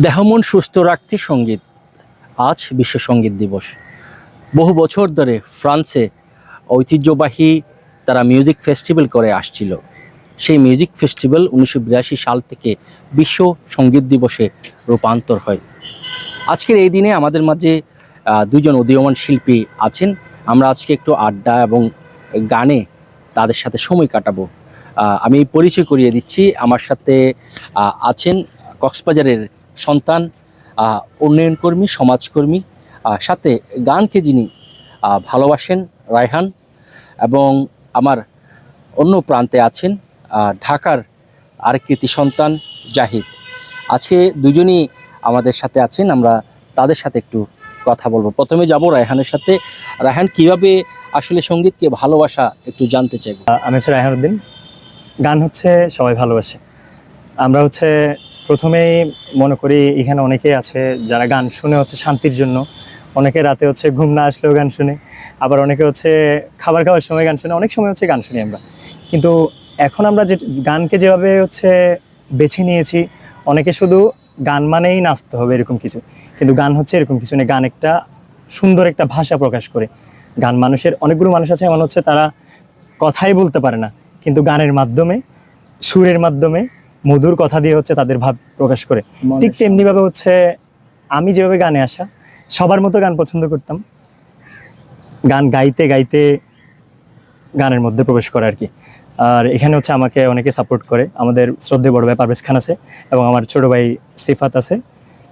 দেহমন সুস্থ রাখতে সংগীত। আজ বিশ্ব সংগীত দিবস। বহু বছর ধরে ফ্রান্সে ঐতিহ্যবাহী তারা মিউজিক ফেস্টিভ্যাল করে আসছিল। সেই মিউজিক ফেস্টিভ্যাল উনিশশো বিরাশি সাল থেকে বিশ্ব সংগীত দিবসে রূপান্তর হয়। আজকের এই দিনে আমাদের মাঝে দুজন উদীয়মান শিল্পী আছেন। আমরা আজকে একটু আড্ডা এবং গানে তাদের সাথে সময় কাটাবো। আমি পরিচয় করিয়ে দিচ্ছি। আমার সাথে আছেন কক্সবাজারের সন্তান উন্নয়নকর্মী সমাজকর্মী সাথে গানকে যিনি ভালোবাসেন, রায়হান এবং আমার অন্য প্রান্তে আছেন ঢাকার আরেক কৃতি সন্তান জাহিদ। আজকে দুজনই আমাদের সাথে আছেন, আমরা তাদের সাথে একটু কথা বলব। প্রথমে যাব রায়হানের সাথে। রায়হান, কীভাবে আসলে সঙ্গীতকে ভালোবাসা একটু জানতে চাইব? আমি হচ্ছে রায়হান উদ্দিন। গান হচ্ছে সবাই ভালোবাসে। আমরা হচ্ছে প্রথমেই মনে করি এখানে অনেকেই আছে যারা গান শুনে হচ্ছে শান্তির জন্য। অনেকে রাতে হচ্ছে ঘুম না আসলেও গান শুনে। আবার অনেকে হচ্ছে খাবার খাওয়ার সময় গান শুনে। অনেক সময় হচ্ছে গান শুনি আমরা। কিন্তু এখন আমরা যে গানকে যেভাবে হচ্ছে বেছে নিয়েছি, অনেকে শুধু গান মানেই নাচতে হবে এরকম কিছু। কিন্তু গান হচ্ছে এরকম কিছু নেই গান একটা সুন্দর একটা ভাষা প্রকাশ করে। গান মানুষের অনেকগুলো মানুষ আছে, এমন হচ্ছে তারা কথাই বলতে পারে না। কিন্তু গানের মাধ্যমে, সুরের মাধ্যমে মধুর কথা দিয়ে হচ্ছে তাদের ভাব প্রকাশ করে। ঠিক তেমনিভাবে হচ্ছে আমি যেভাবে গানে আসা সবার মতো গান পছন্দ করতাম। গান গাইতে গাইতে গানের মধ্যে প্রবেশ করে আর কি। আর এখানে হচ্ছে আমাকে অনেকে সাপোর্ট করে। আমাদের শ্রদ্ধে বড় ভাই পারভেজ খান আছে এবং আমার ছোট ভাই সিফাত আছে।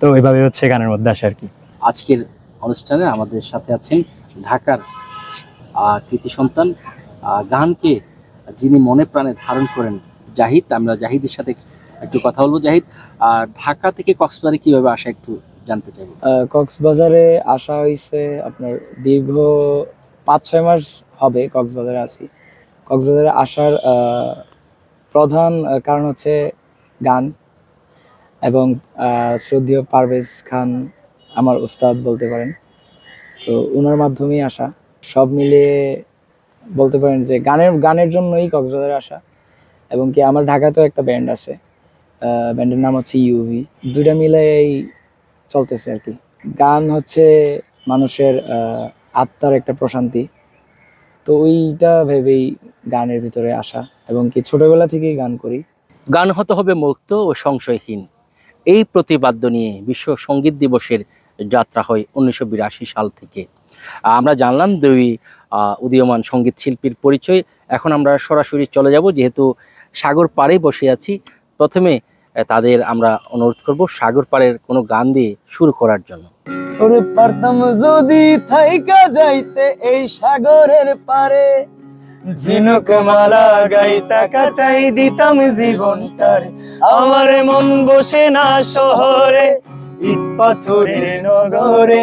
তো এইভাবে হচ্ছে গানের মধ্যে আসে আর কি। আজকের অনুষ্ঠানে আমাদের সাথে আছেন ঢাকার কৃতি সন্তান। গানকে যিনি মনে প্রাণে ধারণ করেন জাহিদ, আমরা জাহিদের সাথে একটু কথা বলব। জাহিদ আর ঢাকা থেকে কক্সবাজারে কীভাবে আসা একটু জানতে চাইব? কক্সবাজারে আসা হয়েছে আপনার দীর্ঘ পাঁচ ছয় মাস হবে কক্সবাজারে আসি কক্সবাজারে আসার প্রধান কারণ হচ্ছে গান এবং শ্রদ্ধেয় পারভেজ খান আমার উস্তাদ বলতে পারেন। তো ওনার মাধ্যমেই আসা। সব মিলিয়ে বলতে পারেন যে গানের গানের জন্যই কক্সবাজারে আসা। এবং কি আমার ঢাকাতেও একটা ব্যান্ড আছে ব্যান্ডের নাম হচ্ছে ইউভি দুইটা মিলেই চলতেছে আর কি। গান হচ্ছে মানুষের আত্মার একটা প্রশান্তি। তো ওইটা ভেবেই গানের ভিতরে আসা এবং কি ছোটবেলা থেকেই গান করি। গান হতে হবে মুক্ত ও সংশয়হীন। এই প্রতিবাদ্য নিয়ে বিশ্ব সংগীত দিবসের যাত্রা হয় উনিশশো বিরাশি সাল থেকে। আমরা জানলাম দুই উদীয়মান সংগীত শিল্পীর পরিচয়। এখন আমরা সরাসরি চলে যাব, যেহেতু সাগর পাড়ে বসে আছি। প্রথমে তাদের আমরা অনুরোধ করব সাগর পাড়ের কোনো গান দিয়ে শুরু করার জন্য। ওরে পারতাম যদি থাইকা যাইতে এই সাগরের পারে ঝিনুক মালা গাইতা কাটাই দিতাম জীবনটার। আমার মন বসে না শহরে, ইট পাথরের নগরে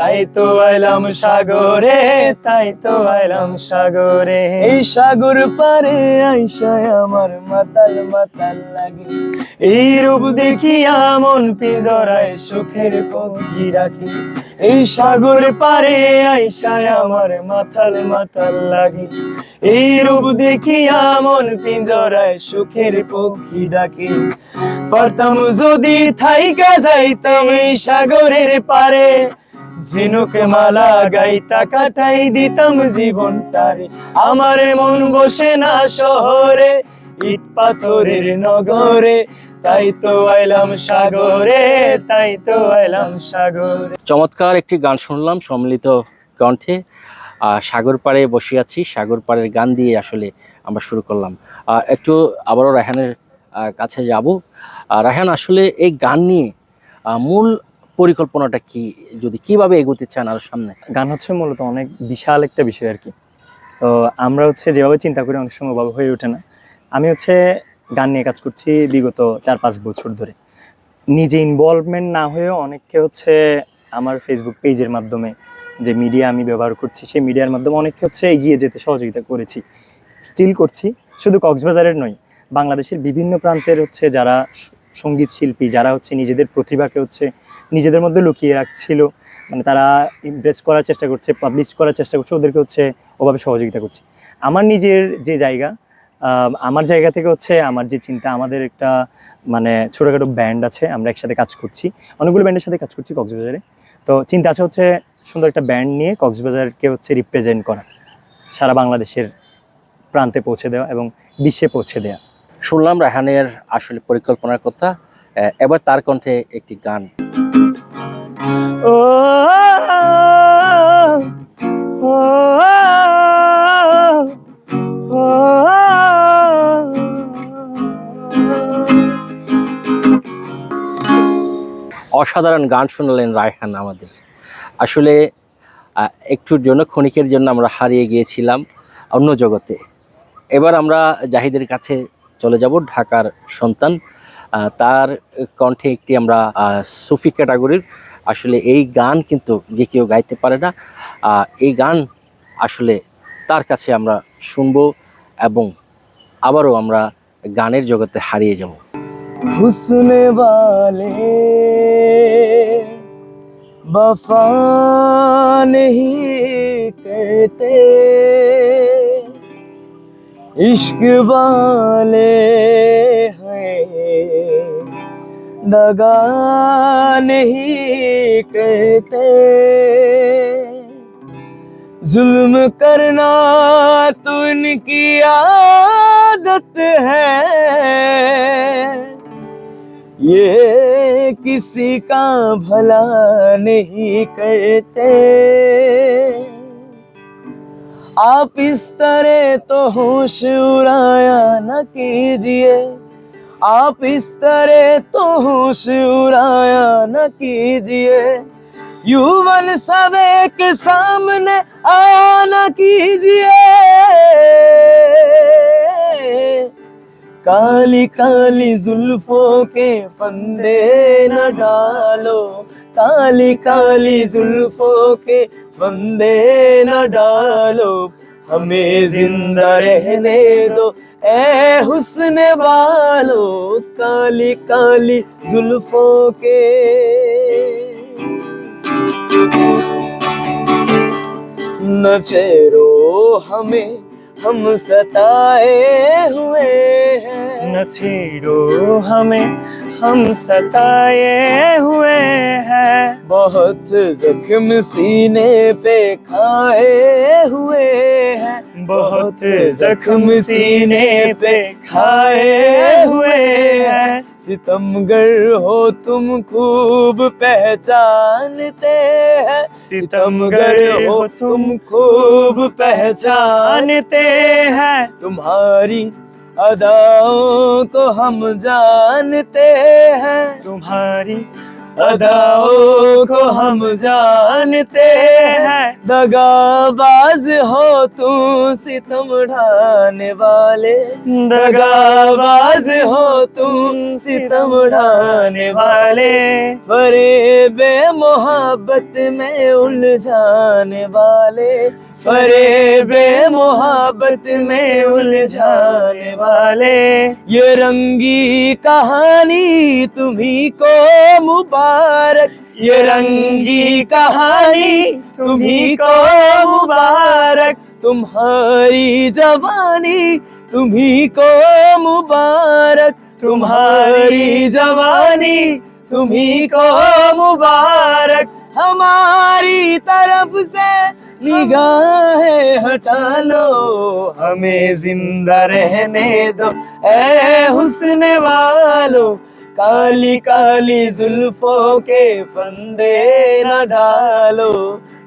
তাই তো আইলাম সাগরে, তাই তো আইলাম সাগরে। এই সাগর পারে আইসায় আমার মাতাল মাতাল লাগে। এই রূপ দেখিয়া মন পিজরায় সুখের পঙ্কি রাখি। এই সাগর পারে আইসায় আমার মাথাল মাথাল লাগে। এই রূপ দেখিয়া মন পিঞ্জরায় সুখের পক্ষী ডাকি। পারতাম যদি থাইকা যাইতাম এই সাগরের পারে। ঝিনুক মালা গাইতা কাটাই দিতাম জীবনটারে। আমার মন বসে না শহরে, ইট পাথরের নগরে। তাই তো আইলাম সাগরে, তাই তো আইলাম সাগরে। চমৎকার একটি গান শুনলাম সম্মিলিত কণ্ঠে। সাগর পাড়ে বসে আছি, সাগর পাড়ের গান দিয়ে আসলে আমরা শুরু করলাম। একটু আবারও রায়হানের কাছে যাব। রায়হান, আসলে এই গান নিয়ে মূল পরিকল্পনাটা কি? যদি কীভাবে এগোতে চান আরও সামনে? গান হচ্ছে মূলত অনেক বিশাল একটা বিষয় আর কি। তো আমরা হচ্ছে যেভাবে চিন্তা করি অনেক সময় ওভাবে হয়ে ওঠে না। আমি হচ্ছে গান নিয়ে কাজ করছি বিগত চার পাঁচ বছর ধরে। নিজে ইনভলভমেন্ট না হয়েও অনেককে হচ্ছে আমার ফেসবুক পেজের মাধ্যমে যে মিডিয়া আমি ব্যবহার করছি, সেই মিডিয়ার মাধ্যমে অনেককে হচ্ছে এগিয়ে যেতে সহযোগিতা করেছি। স্টিল করছি, শুধু কক্সবাজারের নয়, বাংলাদেশের বিভিন্ন প্রান্তের হচ্ছে যারা সংগীত শিল্পী যারা হচ্ছে নিজেদের প্রতিভাকে হচ্ছে নিজেদের মধ্যে লুকিয়ে রাখছিল মানে তারা ইমপ্রেস করার চেষ্টা করছে পাবলিশ করার চেষ্টা করছে, ওদেরকে হচ্ছে ওভাবে সহযোগিতা করছে। আমার নিজের যে জায়গা আমার জায়গা থেকে হচ্ছে আমার যে চিন্তা, আমাদের একটা মানে ছোটোখাটো ব্যান্ড আছে, আমরা একসাথে কাজ করছি। অনেকগুলো ব্যান্ডের সাথে কাজ করছি কক্সবাজারে। তো চিন্তা আছে হচ্ছে সুন্দর একটা ব্যান্ড নিয়ে কক্সবাজারকে হচ্ছে রিপ্রেজেন্ট করা, সারা বাংলাদেশের প্রান্তে পৌঁছে দেওয়া এবং বিশ্বে পৌঁছে দেওয়া। শুনলাম রায়হানের আসলে পরিকল্পনার কথা এবার তার কণ্ঠে একটি গান। ও অসাধারণ গান শুনলেন রায়হান আমাদের। আসলে একটুর জন্য ক্ষণিকের জন্য আমরা হারিয়ে গিয়েছিলাম অন্য জগতে। এবার আমরা জাহিদের কাছে চলে যাব ঢাকার সন্তান আহ, তার কণ্ঠে একটি আমরা আহ, সুফি ক্যাটাগরির আসলে এই গান কিন্তু যে কেউ গাইতে পারে না আহ, এই গান আসলে তার কাছে আমরা শুনবো এবং আবারও আমরা গানের জগতে হারিয়ে যাব हुस्न वाले वफा नहीं कहते इश्क वाले हैं, दगा नहीं कहते जुल्म करना तो इनकी आदत है। ये किसी का भला नहीं करते। आप इस तरह तो होश उड़ाया न कीजिए। आप इस तरह तो होश उड़ाया न कीजिए। युवन सब एक सामने आया न कीजिए। काली काली जुल्फों के फंदे न डालो। काली काली जुल्फों के फंदे न डालो। हमें ज़िंदा रहने दो, ए हुस्न वालो। काली काली जुल्फों के। न चेरो हमें हम सताए हुए हैं। न छेड़ो हमें हम सताए हुए हैं। बहुत जख्म सीने पे खाए हुए हैं। बहुत जख्म सीने पे खाए हुए हैं। सितमगर हो तुम खूब पहचानते हैं। सितमगर हो तुम खूब पहचानते हैं। तुम्हारी अदाओं को हम जानते हैं। तुम्हारी अदाओं को हम जानते हैं। दगाबाज हो तुम सितम ढाने वाले। दगाबाज हो तुम सितम ढाने वाले। फरे बे मोहब्बत में उलझाने वाले। फरे बे मोहब्बत में उलझाने वाले। ये रंगी कहानी तुम्ही को मुबारक ये रंगी कहानी तुम्ही को मुबारक। तुम्हारी जवानी तुम्ही को मुबारक। तुम्हारी जवानी तुम्ही को मुबारक। हमारी तरफ़ से निगाहें हटा लो। हमें ज़िंदा रहने दो ए हुस्न वालो। काली काली जुल्फों के फंदे न डालो।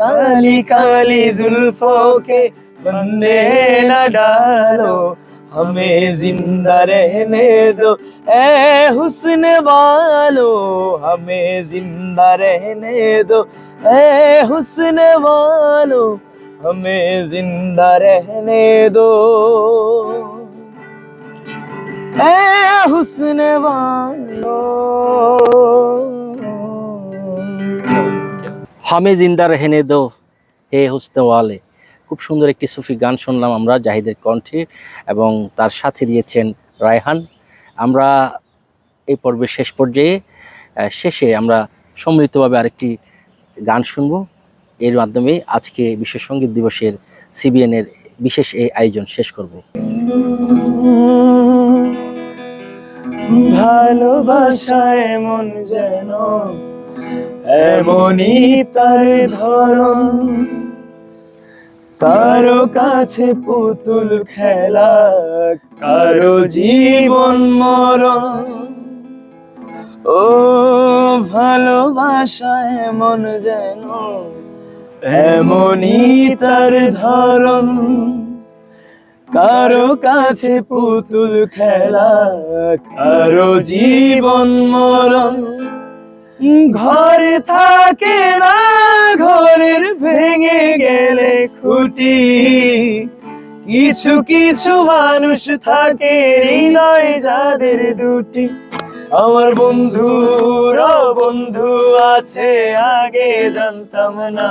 काली काली जुल्फों के फंदे न डालो। हमें ज़िंदा रहने दो ए हुस्न वालो। हमें ज़िंदा रहने दो ए हुस्न वालो। हमें ज़िंदा रहने दो। হুসনে হামে জিন্দা রেহেনে দো হে হুসনে ওয়ালে। খুব সুন্দর একটি সুফি গান শুনলাম আমরা, জাহিদের কণ্ঠে, এবং তার সাথে দিয়েছেন রায়হান। আমরা এই পর্বের শেষ পর্যায়ে শেষে আমরা সম্মিলিতভাবে আরেকটি গান শুনব। এর মাধ্যমে আজকে বিশ্ব সংগীত দিবসের সিবিএনের বিশেষ এই আয়োজন শেষ করব। ভালোবাসায় মন যেন, এমনই তার ধরন। কারও কাছে পুতুল খেলা, কারও জীবন মরণ। ও ভালোবাসায় মন যেন, এমনই তার ধরন। কারও কাছে পুতুল খেলা, কারও জীবন মরণ। ঘরে থাকে না, ঘরের ভেঙে গেলে খুঁটি। কিছু কিছু মানুষ থাকে হৃদয় যাদের দুটি। আমার বন্ধুর বন্ধু আছে, আগে জানতাম না।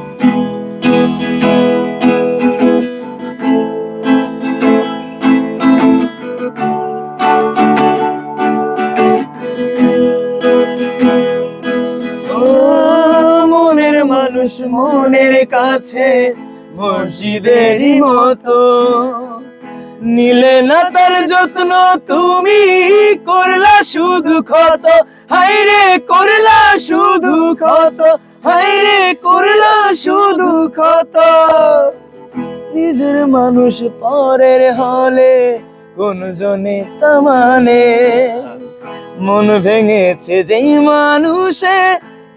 মনের কাছে মসজিদেরই মতো। নিলে না তার যত্ন, তুমি করলা শুধু ক্ষত। হাইরে করলা শুধু ক্ষত। হাইরে করলা শুধু ক্ষত। নিজের মানুষ পরের হলে কোন জনে তা মানে? মন ভেঙেছে যেই মানুষে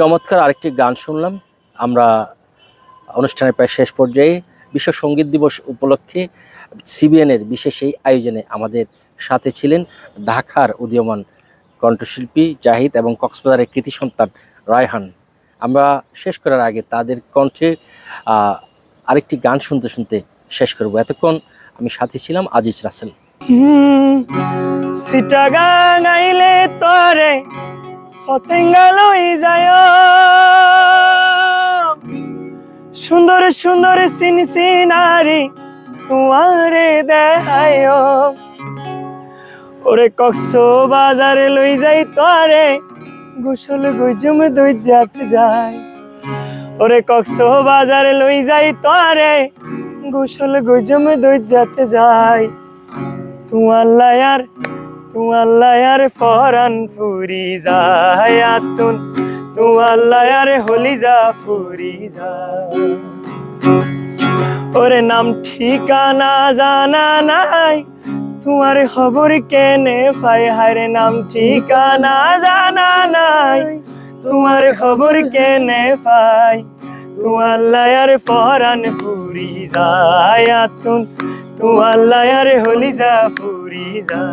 চমৎকার আরেকটি গান শুনলাম। আমরা অনুষ্ঠানের প্রায় শেষ পর্যায়ে বিশ্ব সংগীত দিবস উপলক্ষে সিবিএনের বিশেষ এই আয়োজনে আমাদের সাথে ছিলেন ঢাকার উদীয়মান কণ্ঠশিল্পী জাহিদ এবং কক্সবাজারের কৃতি সন্তান রায়হান। আমরা শেষ করার আগে তাদের কণ্ঠে আরেকটি গান শুনতে শুনতে শেষ করব। এতক্ষণ আমি সাথে ছিলাম আজিজ রাসেল। সিটাগাং আইলে তরে ফতেঙ্গা লই যায়। সুন্দর সুন্দর সিন সিনারি তোমারে দেখায়। ওরে কক্স বাজারে লই যাই তরে, গোসল গুজুম দুই জাত যায়। ওরে কক্স বাজারে লই যাই তরে, গোসল গুজুম দুই জাত যায়। তুয়াল্লা यार তুয়াল্লায়ার ফরান ফুরি যায়াতুন তুয়াল্লায়ার হলি যা ফুরি যা। ওরে নাম ঠিকানা জানা নাই, তোমার খবর কেনে পাই? হারে নাম ঠিকানা জানা নাই, তোমার খবর কেনে পাই? তোমার লায়ার ফরান ফুরি যায়াতুন তু আল্লাহ আরে যা ফুরি যা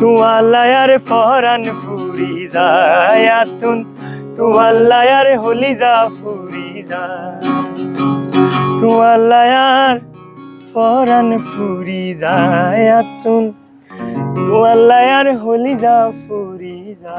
তু আল্লাহ আরে ফরান ফুরি যা আতুন তু যা ফুরি যা তু আল্লাহ আর ফরান ফুরি যা আতুন যা ফুরি যা